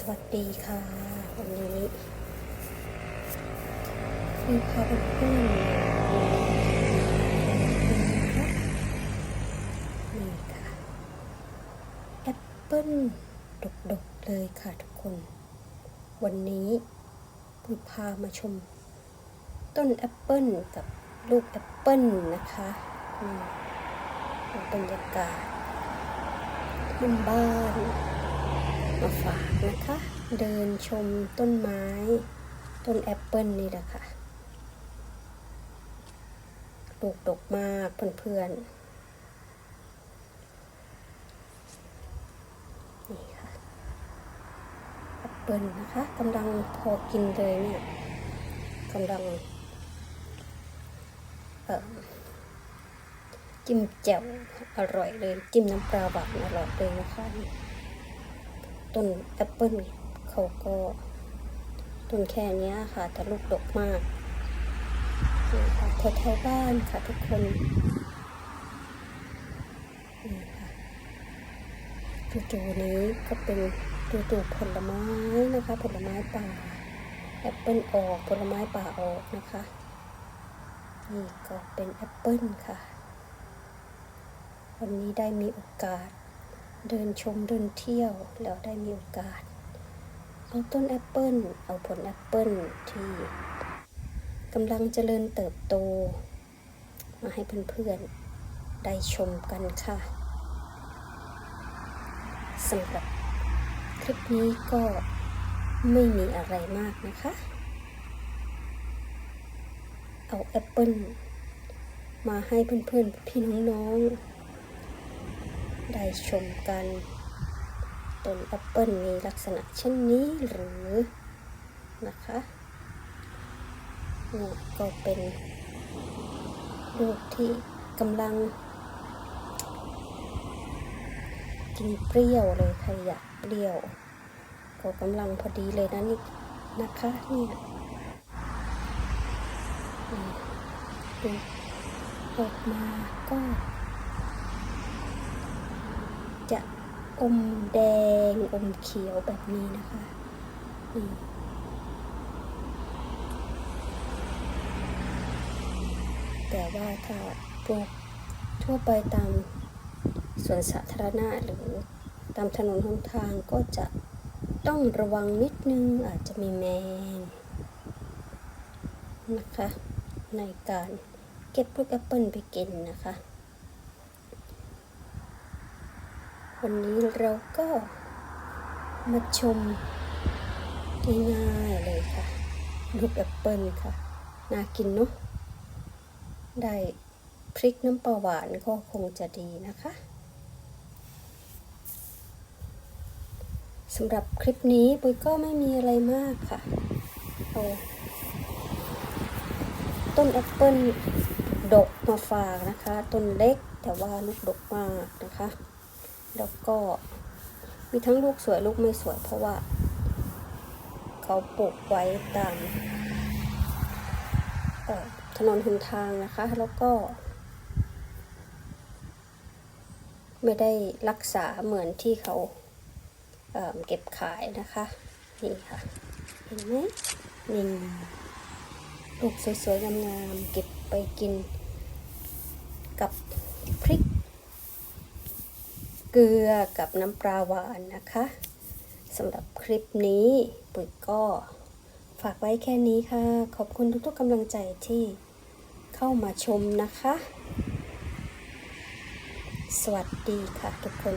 สวัสดีค่ะ วันนี้มีพาเพื่อนนี่ค่ะแอปเปิ้ลดกๆเลยค่ะทุกคน วันนี้ปุยพามาชม ต้นแอปเปิ้ลกับลูกแอปเปิ้ลนะคะนี่บรรยากาศบ้านบ้าน มาฝากนะคะ เดินชมต้นไม้ ต้นแอปเปิลนี่แหละค่ะลูกดกมากเพื่อนๆ นี่ค่ะแอปเปิลนะคะกำลังพอกินเลยเนี่ยกำลังเอ่อจิ้มแจ่วอร่อยเลย จิ้มน้ำปลาหวานอร่อยเลยนะคะ ต้นแอปเปิ้ลเขาก็ต้นแค่เนี้ยค่ะ แต่ลูกดกมากนี่ค่ะแถวๆบ้านค่ะทุกคนนี่ค่ะจู่ๆนี้ก็เป็นจู่ๆผลไม้นะคะ ผลไม้ป่าแอปเปิ้ลออกผลไม้ป่าออกนะคะนี่ก็เป็นแอปเปิ้ลค่ะ วันนี้ได้มีโอกาส เดินชมเดินเที่ยวแล้วได้มีโอกาสเอาต้นแอปเปิลเอาผลแอปเปิลที่กำลังเจริญเติบโต มาให้เพื่อนๆ ได้ชมกันค่ะสำหรับคลิปนี้ก็ไม่มีอะไรมากนะคะ เอาแอปเปิลมาให้เพื่อนๆ พี่น้องๆ ได้ชมกัน ต้นแอปเปิลมีลักษณะเช่นนี้หรือนะคะนี่ก็เป็นลูกที่กำลัง กินเปรี้ยวเลยใครอยากเปรี้ยว ก็กำลังพอดีเลยนะนี่นะคะเนี่ยอืมดูออกมาก็ จะอมแดงอมเขียวแบบนี้นะคะแต่ว่าถ้าพวกทั่วไปตามสวนสาธารณะหรือตามถนนหนทางก็จะต้องระวังนิดนึงอาจจะมีแมงนะคะ ในการเก็บลูกแอปเปิลไปกินนะคะ วันนี้เราก็มาชมง่ายๆเลยค่ะ ลูกแอปเปิลค่ะ น่ากินเนาะ ได้พริกน้ำปลาหวานก็คงจะดีนะคะสำหรับคลิปนี้ปุ้ยก็ไม่มีอะไรมากค่ะเอาต้นแอปเปิลดกมาฝากนะคะ ต้นเล็กแต่ว่าลูกดกมากนะคะ แล้วก็มีทั้งลูกสวยลูกไม่สวยเพราะว่า เขาปลูกไว้ตามถนนหนทางนะคะ แล้วก็ ไม่ได้รักษาเหมือนที่เขาเเก็บขายนะคะ นี่ค่ะ เห็นไหมนี่ลูกสวยๆงามๆเก็บไปกินกับพริก เกลือกับน้ำปลาหวานนะคะสำหรับคลิปนี้ปุ๋ยก็ฝากไว้แค่นี้ค่ะ ขอบคุณทุกๆกำลังใจที่เข้ามาชมนะคะ สวัสดีค่ะทุกคน